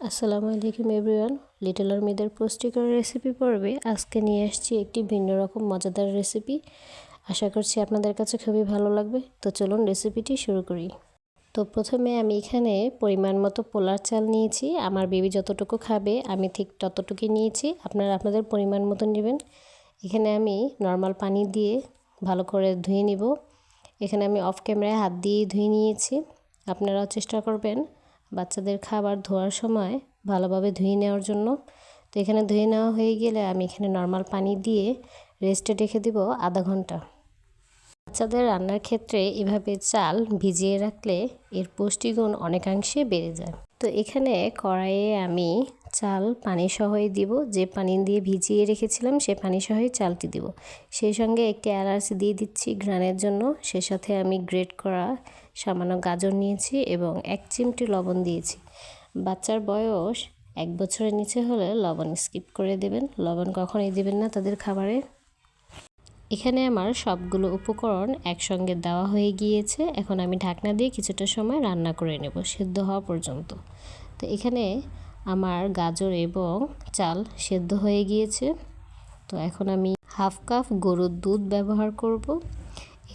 আসসালামু আলাইকুম everyone. Little আর্মিদের পুষ্টিকর রেসিপি পর্বে আজকে নিয়ে আসছি একটি ভিন্ন রকম মজাদার রেসিপি আশা করছি আপনাদের কাছে খুবই ভালো লাগবে। তো চলুন রেসিপিটি শুরু করি। তো প্রথমে আমি এখানে পরিমাণ মতো পোলার চাল নিয়েছি। আমার বেবি যতটুকু খাবে, আমি ঠিক ততটুকুই নিয়েছি। আপনারা আপনাদের পরিমাণ মতো নেবেন। এখানে আমি নর্মাল পানি দিয়ে ভালো করে ধুয়ে নিব। এখানে আমি অফ ক্যামেরায় হাত দিয়ে ধুয়ে নিয়েছি। আপনারাও চেষ্টা করবেন বাচ্চাদের খাবার ধোয়ার সময় ভালোভাবে ধুয়ে নেওয়ার জন্য। তো এখানে ধুয়ে নেওয়া হয়ে গেলে আমি এখানে নর্মাল পানি দিয়ে রেস্টে রেখে দিব আধা ঘণ্টা। বাচ্চাদের রান্নার ক্ষেত্রে এভাবে চাল ভিজিয়ে রাখলে এর পুষ্টিগুণ অনেকাংশে বেড়ে যায়। তো এখানে কড়াইয়ে আমি চাল পানি সহই দিব, যে পানি দিয়ে ভিজিয়ে রেখেছিলাম সে পানি সহই চালটি দিব। সেই সঙ্গে একটি এলাচি দিয়ে দিচ্ছি ঘ্রাণের জন্য, সে সাথে আমি গ্রেট করা সামান্য গাজর নিয়েছি এবং এক চিমটি লবণ দিয়েছি। বাচ্চার বয়স এক বছরের নিচে হলে লবণ স্কিপ করে দেবেন। লবণ কখনোই দেবেন না তাদের খাবারে। এখানে আমার সবগুলো উপকরণ একসঙ্গে দেওয়া হয়ে গিয়েছে। এখন আমি ঢাকনা দিয়ে কিছুটা সময় রান্না করে নেব সেদ্ধ হওয়া পর্যন্ত। তো এখানে আমার গাজর এবং চাল সেদ্ধ হয়ে গিয়েছে। তো এখন আমি হাফ কাপ গরুর দুধ ব্যবহার করব।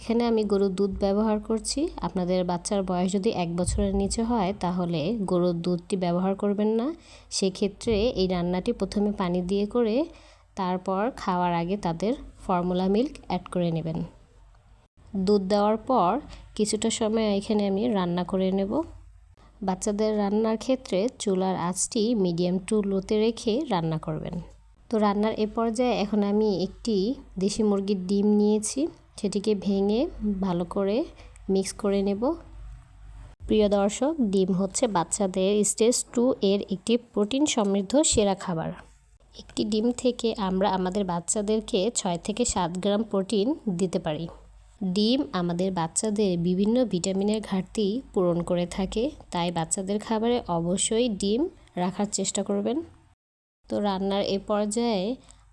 এখানে আমি গরুর দুধ ব্যবহার করছি। আপনাদের বাচ্চার বয়স যদি এক বছরের নিচে হয়, তাহলে গরুর দুধটি ব্যবহার করবেন না। সেক্ষেত্রে এই রান্নাটি প্রথমে পানি দিয়ে করে, তারপর খাওয়ার আগে তাদের ফর্মুলা মিল্ক অ্যাড করে নেবেন। দুধ দেওয়ার পর কিছুটা সময় এখানে আমি রান্না করে নেব। বাচ্চাদের রান্নার ক্ষেত্রে চুলার আঁচটি মিডিয়াম টু লোতে রেখে রান্না করবেন। তো রান্নার এ পর্যায়ে এখন আমি একটি দেশি মুরগির ডিম নিয়েছি। সেটিকে ভেঙে ভালো করে মিক্স করে নেব। প্রিয় দর্শক, ডিম হচ্ছে বাচ্চাদের স্টেজ টু এর একটি প্রোটিন সমৃদ্ধ সেরা খাবার। একটি ডিম থেকে আমরা আমাদের বাচ্চাদেরকে ছয় থেকে সাত গ্রাম প্রোটিন দিতে পারি। ডিম আমাদের বাচ্চাদের বিভিন্ন ভিটামিনের ঘাটতি পূরণ করে থাকে, তাই বাচ্চাদের খাবারে অবশ্যই ডিম রাখার চেষ্টা করবেন। তো রান্নার এ পর্যায়ে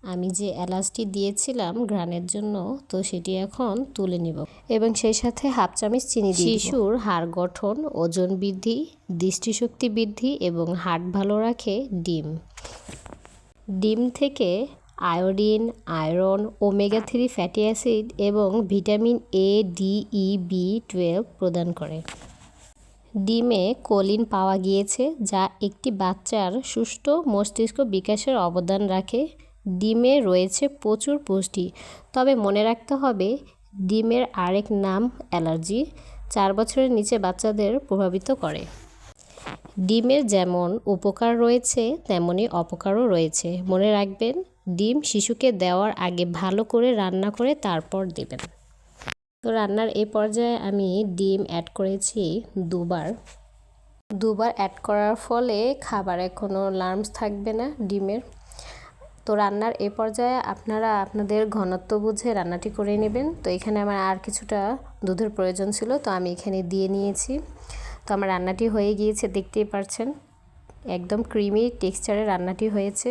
আমি যে এলাচটি দিয়েছিলাম ঘ্রাণের জন্য, তো সেটি এখন তুলে নিব এবং সেই সাথে হাফ চামচ চিনি শিশুর হাড় গঠন, ওজন বৃদ্ধি, দৃষ্টিশক্তি বৃদ্ধি এবং হার্ট ভালো রাখে ডিম। ডিম থেকে iodine, iron, omega three fatty acid এবং vitamin A, D, E, B twelve প্রদান করে। ডিমে কোলিন পাওয়া গিয়েছে, যা একটি বাচ্চার সুষ্ঠু মস্তিষ্ক বিকাশের অবদান রাখে। ডিমে রয়েছে প্রচুর পুষ্টি। তবে মনে রাখতে হবে, ডিমের আরেক নাম অ্যালার্জি, চার বছরের নিচে বাচ্চাদের প্রভাবিত করে। ডিমের যেমন উপকার রয়েছে তেমনই অপকারও রয়েছে। মনে রাখবেন, ডিম শিশুকে দেওয়ার আগে ভালো করে রান্না করে তারপর দেবেন। তো রান্নার এই পর্যায়ে আমি ডিম অ্যাড করেছি দুবার। দুবার অ্যাড করার ফলে খাবারে কোনো লার্মস থাকবে না ডিমের। তো রান্নার এ পর্যায়ে আপনারা আপনাদের ঘনত্ব বুঝে রান্নাটি করে নেবেন। তো এখানে আমার আর কিছুটা দুধের প্রয়োজন ছিল, তো আমি এখানে দিয়ে নিয়েছি। তো আমার রান্নাটি হয়ে গিয়েছে, দেখতেই পারছেন, একদম ক্রিমি টেক্সচারে রান্নাটি হয়েছে।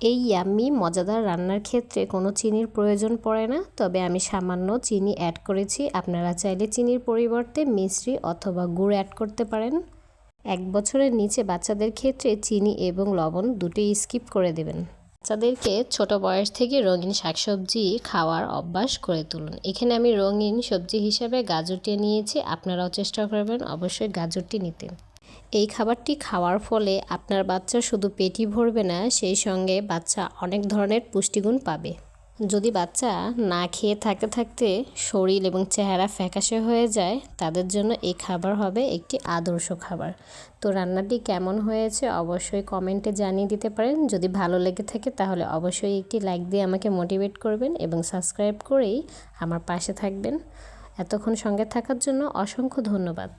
এই ইয়াম্মি, মজাদার রান্নার ক্ষেত্রে কোনো চিনির প্রয়োজন পড়ে না, তবে আমি সামান্য চিনি অ্যাড করেছি। আপনারা চাইলে চিনির পরিবর্তে মিশ্রি অথবা গুড় অ্যাড করতে পারেন। এক বছরের নিচে বাচ্চাদের ক্ষেত্রে চিনি এবং লবণ দুটোই স্কিপ করে দেবেন। বাচ্চাদেরকে ছোট বয়স থেকে রঙিন শাকসবজি খাওয়ার অভ্যাস করে তুলুন। এখানে আমি রঙিন সবজি হিসাবে গাজরটি নিয়েছি, আপনারাও চেষ্টা করবেন অবশ্যই গাজরটি নিতে। এই খাবারটি খাওয়ার ফলে আপনার বাচ্চা শুধু পেটি ভরবে না, সেই সঙ্গে বাচ্চা অনেক ধরনের পুষ্টিগুণ পাবে। যদি বাচ্চা না খেয়ে থাকতে থাকতে শরীর এবং চেহারা ফ্যাকাশে হয়ে যায়, তাদের জন্য এই খাবার হবে একটি আদর্শ খাবার। তো রান্নাটি কেমন হয়েছে অবশ্যই কমেন্টে জানিয়ে দিতে পারেন। যদি ভালো লেগে থাকে তাহলে অবশ্যই একটি লাইক দিয়ে আমাকে মোটিভেট করবেন এবং সাবস্ক্রাইব করেই আমার পাশে থাকবেন। এতক্ষণ সঙ্গে থাকার জন্য অসংখ্য ধন্যবাদ।